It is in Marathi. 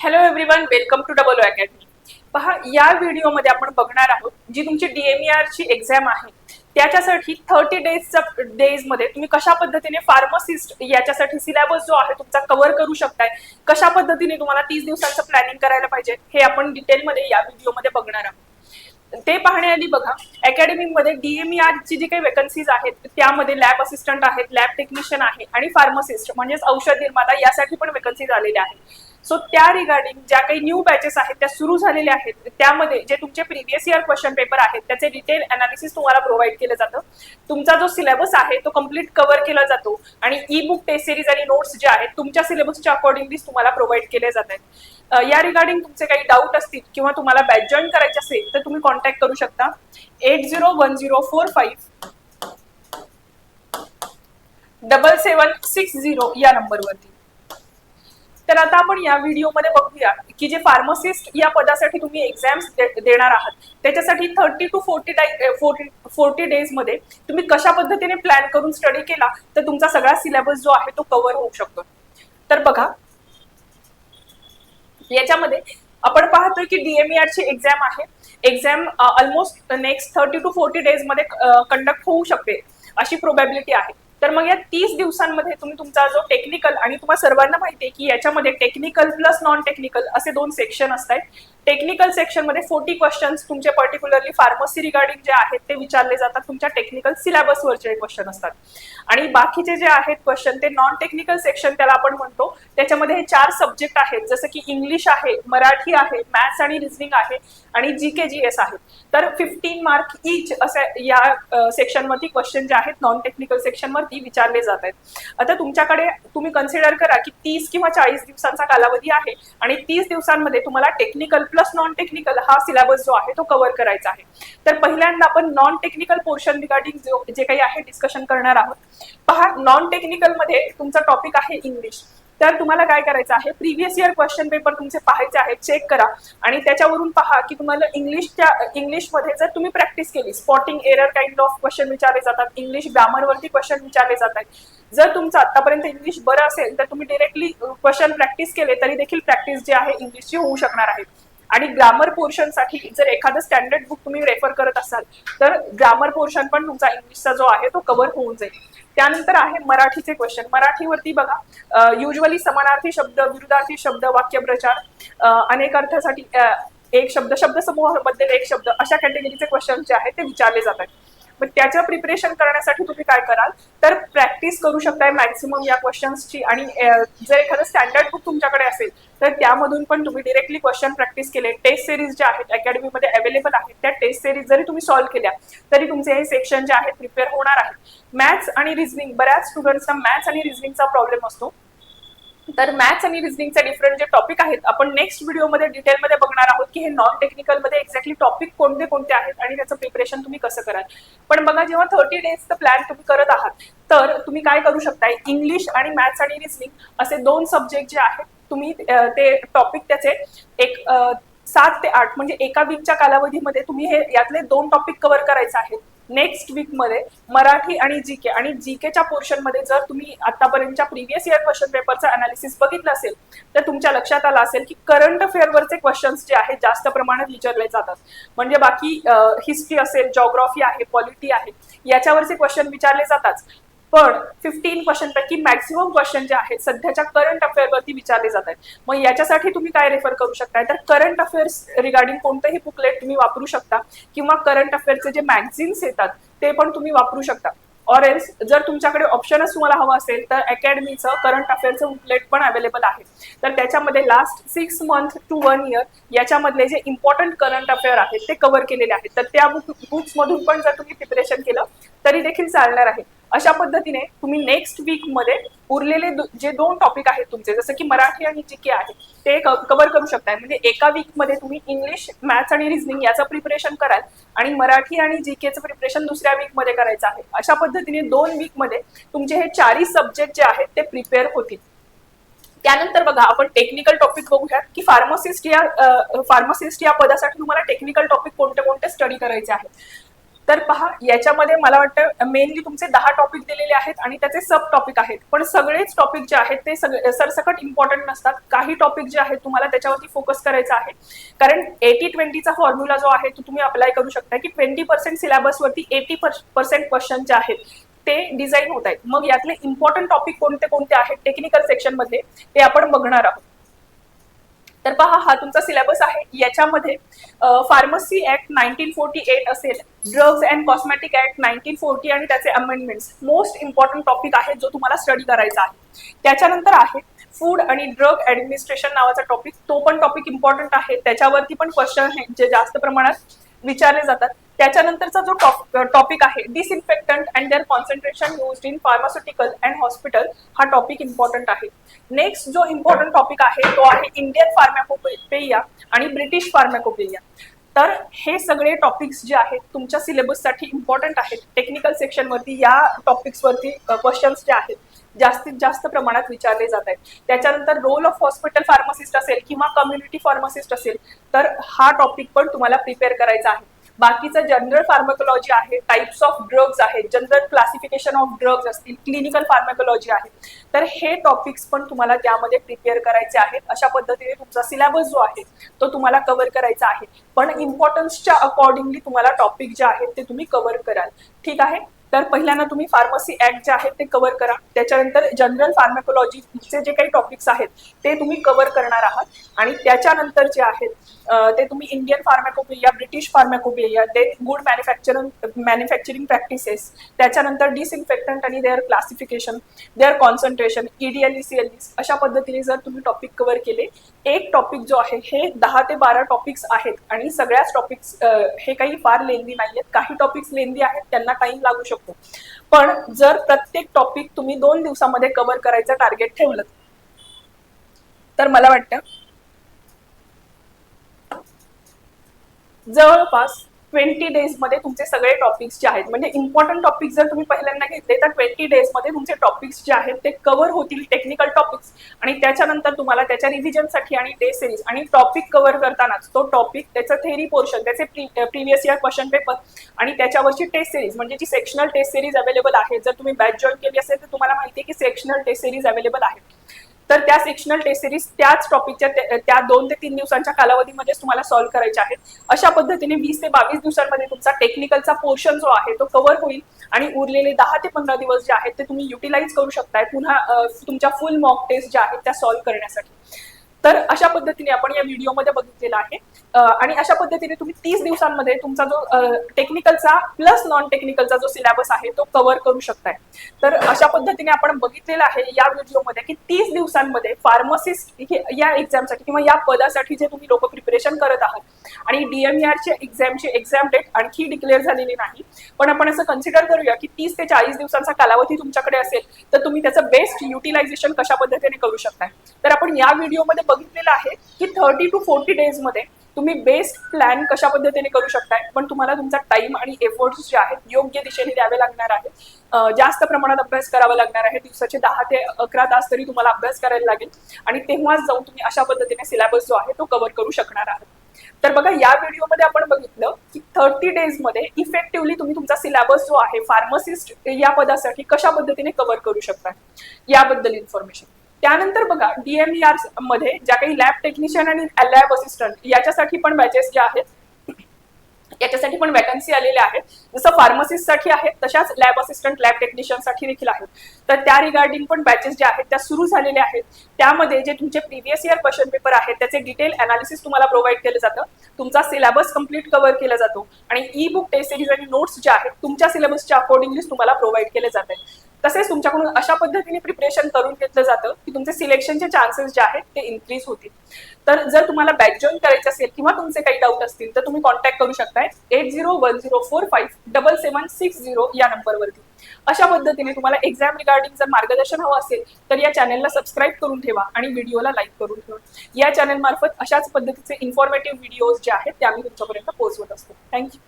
Hello everyone welcome to double academy पहा या व्हिडिओमध्ये आपण बघणार आहोत जी तुमची डीएमईआर ची एक्झाम आहे. त्याच्यासाठी थर्टी डेजच्या डेजमध्ये तुम्ही कशा पद्धतीने फार्मसिस्ट याच्यासाठी सिलेबस जो आहे तुमचा कव्हर करू शकताय कशा पद्धतीने तुम्हाला तीस दिवसांचं प्लॅनिंग करायला पाहिजे हे आपण डिटेलमध्ये या व्हिडिओमध्ये बघणार आहोत. ते पाहण्याआधी बघा अकॅडमीमध्ये डीएमईआर ची जी काही वेकन्सीज आहेत त्यामध्ये लॅब असिस्टंट आहेत लॅब टेक्निशियन आहे आणि फार्मसिस्ट म्हणजेच औषध निर्माता यासाठी पण वेकन्सीज आलेल्या आहेत. सो त्या रिगार्डिंग ज्या काही न्यू बॅचेस आहेत त्या सुरू झालेल्या आहेत. त्यामध्ये जे तुमचे प्रिव्हियस इयर क्वेश्चन पेपर आहेत त्याचे डिटेल अनालिसिस तुम्हाला प्रोव्हाइड केलं जातं. तुमचा जो सिलेबस आहे तो कंप्लीट कव्हर केला जातो. आणि ई बुक टेस्ट सिरीज आणि नोट्स जे आहेत तुमच्या सिलेबसच्या अकॉर्डिंगली तुम्हाला प्रोव्हाइड केले जात आहेत. या रिगार्डिंग तुमचे काही डाऊट असतील किंवा तुम्हाला बॅच जॉईन करायचे असेल तर तुम्ही कॉन्टॅक्ट करू शकता. Eight zero one zero four five double seven six zero या नंबरवरती तर आता आपण या व्हिडिओमध्ये बघूया की जे फार्मसिस्ट या पदासाठी तुम्ही एक्झाम्स देणार आहात त्याच्यासाठी thirty two forty forty forty डेजमध्ये तुम्ही कशा पद्धतीने प्लॅन करून स्टडी केला तर तुमचा सगळा सिलेबस जो आहे तो कव्हर होऊ शकतो. तर बघा याच्यामध्ये आपण पाहतोय की डीएमईआरची एक्झाम आहे. Exam almost next thirty two forty डेजमध्ये conduct होऊ शकते अशी प्रोबॅबिलिटी आहे. तर मग या तीस दिवसांमध्ये तुम्ही तुमचा जो टेक्निकल आणि तुम्हाला सर्वांना माहिती आहे की याच्यामध्ये टेक्निकल प्लस नॉन टेक्निकल असे दोन सेक्शन असतात टेक्निकल सेक्शनमध्ये फोर्टी क्वेश्चन्स तुमचे पर्टिक्युलरली फार्मसी रिगार्डिंग जे आहेत ते विचारले जातात. तुमच्या टेक्निकल सिलेबसवरचे क्वेश्चन असतात. आणि बाकीचे जे आहेत क्वेश्चन ते नॉन टेक्निकल सेक्शन त्याला आपण म्हणतो. त्याच्यामध्ये हे चार सब्जेक्ट आहेत. जसं की इंग्लिश आहे मराठी आहे मॅथ्स आणि रिझनिंग आहे आणि जी के जी एस आहे. तर फिफ्टीन मार्क इच असे या सेक्शनवरती क्वेश्चन जे आहेत नॉन टेक्निकल सेक्शनवरती विचारले जात आहेत. आता तुमच्याकडे तुम्ही कन्सिडर करा की तीस किंवा चाळीस दिवसांचा कालावधी आहे आणि तीस दिवसांमध्ये तुम्हाला technical plus plus non technical हा सिलेबस जो आहे तो कव्हर करायचा आहे. तर पहिल्यांदा आपण नॉन टेक्निकल पोर्शन रिगार्डिंग जो जे काही आहे डिस्कशन करणार आहोत. पहा नॉन टेक्निकलमध्ये तुमचा टॉपिक आहे इंग्लिश तर तुम्हाला काय करायचं आहे? प्रिव्हियस इयर क्वेश्चन पेपर तुमचे पाहायचे आहेत चेक करा. आणि त्याच्यावरून पहा की तुम्हाला इंग्लिशच्या इंग्लिशमध्ये जर तुम्ही प्रॅक्टिस केली spotting error kind of question विचारले जातात इंग्लिश ग्रामरवरती क्वेश्चन विचारले जातात जर तुमचं आतापर्यंत इंग्लिश बरं असेल तर तुम्ही डिरेक्टली क्वेश्चन प्रॅक्टिस केले तरी देखील प्रॅक्टिस जे आहे इंग्लिशची होऊ शकणार आहे. आणि ग्रामर पोर्शनसाठी जर एखादं स्टँडर्ड बुक तुम्ही रेफर करत असाल तर ग्रामर पोर्शन पण तुमचा इंग्लिशचा जो आहे तो कव्हर होऊन जाईल. त्यानंतर आहे मराठीचे क्वेश्चन मराठीवरती बघा युजली समानार्थी शब्द विरुद्धार्थी शब्द वाक्यप्रचार अनेक अर्थासाठी एक शब्द शब्दसमूहाबद्दल एक शब्द अशा कॅटेगरीचे क्वेश्चन जे आहेत ते विचारले जातात. मग त्याचं प्रिपरेशन करण्यासाठी तुम्ही काय कराल? तर प्रॅक्टिस करू शकताय मॅक्सिमम या क्वेश्चन्सची आणि जर एखादं स्टँडर्ड बुक तुमच्याकडे असेल तर त्यामधून पण तुम्ही डिरेक्टली क्वेश्चन प्रॅक्टिस केले. टेस्ट सिरीज ज्या आहेत अकॅडमीमध्ये अवेलेबल आहेत त्या टेस्ट सिरीज जरी तुम्ही सॉल्व्ह केल्या तरी तुमचे हे सेक्शन जे आहेत प्रिपेअर होणार आहेत. मॅथ्स आणि रिझनिंग बऱ्याच स्टुडंट्सना मॅथ्स आणि रिझनिंगचा प्रॉब्लेम असतो. तर मॅथ्स आणि रिझनिंगचे डिफरंट जे टॉपिक आहेत आपण नेक्स्ट व्हिडिओमध्ये डिटेलमध्ये बघणार आहोत की हे नॉन टेक्निकलमध्ये एक्झॅक्टली टॉपिक कोणते कोणते आहेत आणि त्याचं प्रिपरेशन तुम्ही कसं कराल. पण बघा जेव्हा थर्टी डेजचं प्लॅन तुम्ही करत आहात तर तुम्ही काय करू शकताय? इंग्लिश आणि मॅथ्स आणि रिझनिंग असे दोन सब्जेक्ट जे आहेत तुम्ही ते टॉपिक त्याचे एक सात ते आठ म्हणजे एका वीकच्या कालावधीमध्ये तुम्ही हे यातले दोन टॉपिक कव्हर करायचे आहेत. नेक्स्ट वीकमध्ये मराठी आणि जी के आणि जी केच्या पोर्शनमध्ये जर तुम्ही आतापर्यंतच्या प्रिव्हियस इयर क्वेश्चन पेपरचा अनालिसिस बघितलं असेल तर तुमच्या लक्षात आलं असेल की करंट अफेअरवरचे क्वेश्चन्स जे आहेत जास्त प्रमाणात विचारले जातात. म्हणजे बाकी हिस्ट्री असेल जॉग्राफी आहे पॉलिटी आहे याच्यावरचे क्वेश्चन विचारले जातात पण फिफ्टीन क्वेश्चन पैकी मॅक्सिमम क्वेश्चन जे आहेत सध्याच्या करंट अफेअरवरती विचारले जात आहेत. मग याच्यासाठी तुम्ही काय रेफर करू शकताय? तर करंट अफेअर्स रिगार्डिंग कोणतंही बुकलेट तुम्ही वापरू शकता किंवा करंट अफेअरचे जे मॅगझिन्स येतात ते पण तुम्ही वापरू शकता. ऑर एल्स जर तुमच्याकडे ऑप्शनच तुम्हाला हवं असेल तर अकॅडमीचं करंट अफेअरचं बुकलेट पण अवेलेबल आहे. तर त्याच्यामध्ये last six month to one year याच्यामधले जे इम्पॉर्टंट करंट अफेअर आहेत ते कव्हर केलेले आहेत. तर त्या बुक बुक्समधून पण जर तुम्ही प्रिपरेशन केलं तरी देखील चालणार आहे. अशा पद्धतीने तुम्ही नेक्स्ट वीकमध्ये उरलेले दो- जे दोन टॉपिक आहेत तुमचे जसं की मराठी आणि जी के आहे ते कव्हर करू शकताय. म्हणजे एका वीकमध्ये तुम्ही इंग्लिश मॅथ्स आणि रिझनिंग याचं प्रिपरेशन कराल आणि मराठी आणि जी केचं प्रिपरेशन दुसऱ्या वीकमध्ये करायचं आहे. अशा पद्धतीने दोन वीकमध्ये तुमचे हे चारही सब्जेक्ट जे आहेत ते प्रिपेअर होतील. त्यानंतर बघा आपण टेक्निकल टॉपिक बघूयात की फार्मासिस्ट या फार्मासिस्ट या पदासाठी तुम्हाला टेक्निकल टॉपिक कोणते कोणते स्टडी करायचे आहेत. तर पहा याच्यामध्ये मला वाटतं मेनली तुमचे दहा टॉपिक दिलेले आहेत आणि त्याचे सब टॉपिक आहेत. पण सगळेच टॉपिक जे आहेत ते सगळे सरसकट इम्पॉर्टंट नसतात. काही टॉपिक जे आहेत तुम्हाला त्याच्यावरती फोकस करायचा आहे. कारण एटी ट्वेंटीचा फॉर्म्युला जो आहे तो तुम्ही अप्लाय करू शकता की ट्वेंटी पर्सेंट सिलेबसवरती एटी पर्सेंट क्वेश्चन जे आहेत ते डिझाईन होत आहेत. मग यातले इम्पॉर्टंट टॉपिक कोणते कोणते आहेत टेक्निकल सेक्शनमध्ये ते आपण बघणार आहोत. तर पहा हा तुमचा सिलेबस आहे. याच्यामध्ये pharmacy act nineteen forty eight असेल drugs and cosmetic act nineteen forty आणि त्याचे अमेंडमेंट्स मोस्ट इम्पॉर्टंट टॉपिक आहे जो तुम्हाला स्टडी करायचा आहे. त्याच्यानंतर आहे फूड आणि ड्रग ऍडमिनिस्ट्रेशन नावाचा टॉपिक तो पण टॉपिक इम्पॉर्टंट आहे. त्याच्यावरती पण क्वेश्चन आहेत जे जास्त प्रमाणात विचारले जातात. त्याच्यानंतरचा जो टॉपिक आहे disinfectant and their concentration use in pharmaceutical and hospital हा टॉपिक इम्पॉर्टंट आहे. नेक्स्ट जो इम्पॉर्टंट टॉपिक आहे तो आहे इंडियन फार्मॅकोपेया आणि ब्रिटिश फार्मॅकोपेया तर हे सगळे टॉपिक्स जे आहेत तुमच्या सिलेबससाठी इम्पॉर्टंट आहेत. टेक्निकल सेक्शनवरती या टॉपिक्सवरती क्वेश्चन्स जे आहेत जास्तीत जास्त प्रमाणात विचारले जात आहेत. त्याच्यानंतर रोल ऑफ हॉस्पिटल फार्मासिस्ट असेल किंवा कम्युनिटी फार्मासिस्ट असेल तर हा टॉपिक पण तुम्हाला प्रिपेअर करायचा आहे. बाकीचं जनरल फार्माकोलॉजी आहे टाइप्स ऑफ ड्रग्ज आहेत जनरल क्लासिफिकेशन ऑफ ड्रग्ज असतील क्लिनिकल फार्माकोलॉजी आहे. तर हे टॉपिक्स पण तुम्हाला त्यामध्ये प्रिपेअर करायचे आहेत. अशा पद्धतीने तुमचा सिलेबस जो आहे तो तुम्हाला कव्हर करायचा आहे. पण इम्पॉर्टन्सच्या अकॉर्डिंगली तुम्हाला टॉपिक जे आहेत ते तुम्ही कव्हर कराल. ठीक आहे? तर पहिल्यांदा तुम्ही फार्मसी ऍक्ट जे आहेत ते कव्हर करा. त्याच्यानंतर जनरल फार्मॅकोलॉजीचे जे काही टॉपिक्स आहेत ते तुम्ही कव्हर करणार आहात. आणि त्याच्यानंतर जे आहेत ते तुम्ही इंडियन फार्मॅकोपिया ब्रिटिश फार्मॅकोपिया ते गुड मॅन्युफॅक्चरिंग मॅन्युफॅक्चरिंग प्रॅक्टिसेस त्याच्यानंतर डिसइन्फेक्टंट आणि देअर क्लासिफिकेशन देअर कॉन्सन्ट्रेशन ईडीएलईसीएलईस सी अशा पद्धतीने जर तुम्ही टॉपिक कव्हर केले एक टॉपिक जो आहे हे दहा ते बारा टॉपिक्स आहेत. आणि सगळ्याच टॉपिक्स हे काही फार लेंदी नाही आहेत काही टॉपिक्स लेंदी आहेत त्यांना टाइम लागू शकतो. शकतो पण जर प्रत्येक टॉपिक तुम्ही दोन दिवसामध्ये कव्हर करायचं टार्गेट ठेवलं तर मला वाटतं जवळपास ट्वेंटी डेजमध्ये तुमचे सगळे टॉपिक्स जे आहेत म्हणजे इम्पॉर्टंट टॉपिक्स जर तुम्ही पहिल्यांदा घेतले तर ट्वेंटी डेजमध्ये तुमचे टॉपिक्स जे आहेत ते कव्हर होतील टेक्निकल टॉपिक्स आणि त्याच्यानंतर तुम्हाला त्याच्या रिव्हिजनसाठी आणि डे सिरीज आणि टॉपिक कव्हर करतानाच तो टॉपिक त्याचं थेरी पोर्शन त्याचे प्रिव्हियस इयर क्वेश्चन पेपर आणि त्याच्यावरची टेस्ट सिरीज म्हणजे जी सेक्शनल टेस्ट सिरीज अवेलेबल आहे जर तुम्ही बॅच जॉईन केली असेल तर तुम्हाला माहिती आहे की सेक्शनल टेस्ट सिरीज अवेलेबल आहे. तर त्या सेक्शनल टेस्ट सिरीज त्याच टॉपिकच्या त्या दोन ते तीन दिवसांच्या कालावधीमध्ये तुम्हाला सॉल्व्ह करायच्या आहेत. अशा पद्धतीने वीस ते बावीस दिवसांमध्ये तुमचा टेक्निकलचा पोर्शन जो आहे तो कव्हर होईल आणि उरलेले दहा ते पंधरा दिवस जे आहेत ते तुम्ही युटिलाइज करू शकताय. पुन्हा तुमच्या फुल मॉक टेस्ट ज्या आहेत त्या सॉल्व्ह करण्यासाठी. तर अशा पद्धतीने आपण या व्हिडिओमध्ये बघितलेला आहे. आणि अशा पद्धतीने तुम्ही तीस दिवसांमध्ये तुमचा जो टेक्निकलचा प्लस नॉन टेक्निकलचा जो सिलेबस आहे तो कव्हर करू शकताय. तर अशा पद्धतीने आपण बघितलेलं आहे या व्हिडिओमध्ये की तीस दिवसांमध्ये फार्मसिस्ट या एक्झामसाठी किंवा या पदासाठी जे तुम्ही लोक प्रिपरेशन करत आहात आणि डीएमईआरच्या एक्झामची एक्झाम डेट आणखी डिक्लेअर झालेली नाही पण आपण असं कन्सिडर करूया की तीस ते चाळीस दिवसांचा कालावधी तुमच्याकडे असेल तर तुम्ही त्याचं बेस्ट युटिलायझेशन कशा पद्धतीने करू शकताय. तर आपण या व्हिडिओमध्ये बघितलेलं आहे की थर्टी टू फोर्टी डेजमध्ये तुम्ही बेस्ट प्लॅन कशा पद्धतीने करू शकताय. पण तुम्हाला तुमचा टाइम आणि एफर्ट्स जे आहेत योग्य दिशेने द्यावे लागणार आहेत. जास्त प्रमाणात अभ्यास करावा लागणार आहे. दिवसाचे दहा ते अकरा तास तरी तुम्हाला अभ्यास करायला लागेल. आणि तेव्हाच जाऊन तुम्ही अशा पद्धतीने सिलेबस जो आहे तो कव्हर करू शकणार आहात. तर बघा या व्हिडिओमध्ये आपण बघितलं की थर्टी डेजमध्ये इफेक्टिव्हली तुम्ही तुमचा सिलेबस जो आहे फार्मसिस्ट या पदासाठी कशा पद्धतीने कव्हर करू शकता. याबद्दल इन्फॉर्मेशन त्यानंतर बघा डीएमईआरमध्ये ज्या काही लॅब टेक्निशियन आणि लॅब असिस्टंट याच्यासाठी पण बॅचेस ज्या आहेत याच्यासाठी पण वॅकन्सी आलेल्या आहेत. जसं फार्मसिस्टसाठी आहेत तशाच लॅब असिस्टंट लॅब टेक्निशियनसाठी देखील आहेत. तर त्या रिगार्डिंग पण बॅचेस ज्या आहेत त्या सुरू झालेल्या आहेत. त्यामध्ये जे तुमचे प्रिव्हियस इयर क्वेश्चन पेपर आहेत त्याचे डिटेल अनालिसिस तुम्हाला प्रोव्हाइड केलं जातं. तुमचा सिलेबस कंप्लीट कव्हर केला जातो. आणि ई बुक टेस्ट सिरीज आणि नोट्स ज्या आहेत तुमच्या सिलेबसच्या अकॉर्डिंगलीच तुम्हाला प्रोव्हाइड केले जात आहेत तसेच तुमच्याकडून अशा पद्धतीने प्रिपरेशन करून घेतलं जातं की तुमचे सिलेक्शनचे चान्सेस जे आहेत ते इन्क्रीज होतील. तर जर तुम्हाला बॅच जॉईन करायचं असेल किंवा तुमचे काही डाऊट असतील तर तुम्ही कॉन्टॅक्ट करू शकताय. Eight zero one zero four five double seven six zero या नंबरवरती अशा पद्धतीने तुम्हाला एक्झाम रिगार्डिंग जर मार्गदर्शन हवं असेल तर या चॅनलला सबस्क्राईब करून ठेवा आणि व्हिडिओला लाईक करून ठेवा. या चॅनलमार्फत अशाच पद्धतीचे इन्फॉर्मेटिव्ह व्हिडिओज जे आहेत ते आम्ही तुमच्यापर्यंत पोहोचवत असतो. थँक्यू